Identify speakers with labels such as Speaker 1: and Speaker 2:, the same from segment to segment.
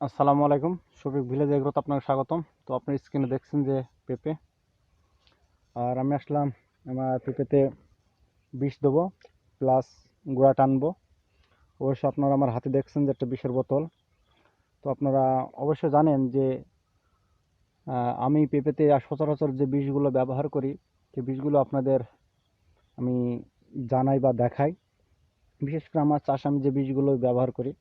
Speaker 1: আসসালামু আলাইকুম। শফিক ভিলেজ এগ্রোতে আপনাকে স্বাগতম। তো আপনার স্ক্রিনে দেখছেন যে পেঁপে। আর আমি আসলাম আমার পেঁপেতে বিষ দেবো প্লাস গুঁড়া টানবো। অবশ্য আপনারা আমার হাতে দেখছেন যে একটা বিষের বোতল। তো আপনারা অবশ্যই জানেন যে আমি পেঁপেতে সচরাচর যে বিষগুলো ব্যবহার করি, সেই বিষগুলো আপনাদের আমি জানাই বা দেখাই। বিশেষ করে আমার চাষ আমি যে বিষগুলো ব্যবহার করি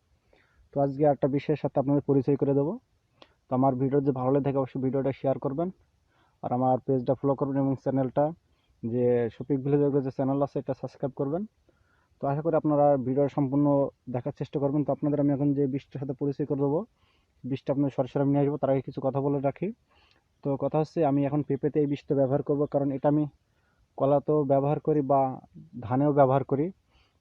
Speaker 1: তো আজকে একটা বিষয়ের সাথে আপনাদের পরিচয় করে দেবো। তো আমার ভিডিও যদি ভালো লেগে থাকে, অবশ্যই ভিডিওটা শেয়ার করবেন। আর আমার পেজটা ফলো করবেন এবং চ্যানেলটা যে শফিক ভিলেজের যে চ্যানেল আছে, এটা সাবস্ক্রাইব করবেন। তো আশা করি আপনারা ভিডিওটা সম্পূর্ণ দেখার চেষ্টা করবেন। তো আপনাদের আমি এখন যে বীজটার সাথে পরিচয় করে দেবো বীজটা আপনার সরাসরি আমি নিয়ে আসব, তার আগে কিছু কথা বলে রাখি। তো কথা হচ্ছে, আমি এখন পেঁপেতে এই বীজটা ব্যবহার করব, কারণ এটা আমি কলাতেও ব্যবহার করি বা ধানেও ব্যবহার করি।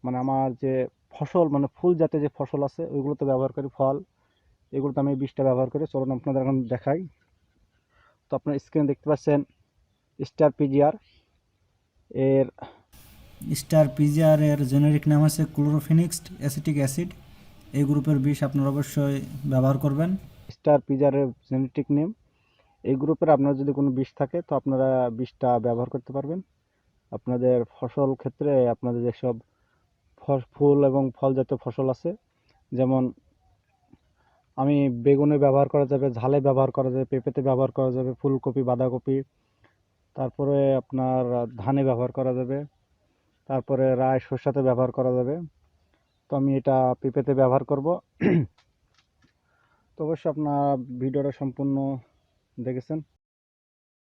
Speaker 1: মানে আমার যে ফসল মানে ফুল জাতীয় যে ফসল আছে ওইগুলোতে ব্যবহার করি ফল। এগুলোতে আমি এই বীজটা ব্যবহার করি। চলুন আপনাদের এখন দেখাই। তো আপনার স্ক্রিনে দেখতে পাচ্ছেন স্টার পিজিআর এর
Speaker 2: স্টার পিজিআর এর জেনেরিক নাম আছে ক্লোরোফিনিক্সড অ্যাসিটিক অ্যাসিড এই গ্রুপের বিষ আপনারা অবশ্যই ব্যবহার করবেন।
Speaker 1: স্টার পিজারের জেনেটিক নেম এই গ্রুপের আপনার যদি কোনো বিষ থাকে তো আপনারা বিষটা ব্যবহার করতে পারবেন। আপনাদের ফসল ক্ষেত্রে আপনাদের যেসব ফুল এবং ফল জাতীয় ফসল আছে। যেমন, আমি বেগুনে ব্যবহার করা যাবে, ঝালে ব্যবহার করা যাবে, পেঁপেতে ব্যবহার করা যাবে, ফুলকপি, বাঁধাকপি। তারপরে আপনার ধানে ব্যবহার করা যাবে। তারপরে রায় শস্যাতে ব্যবহার করা যাবে। তো আমি এটা পেঁপেতে ব্যবহার করব। তো অবশ্যই আপনার ভিডিওটা সম্পূর্ণ দেখেছেন।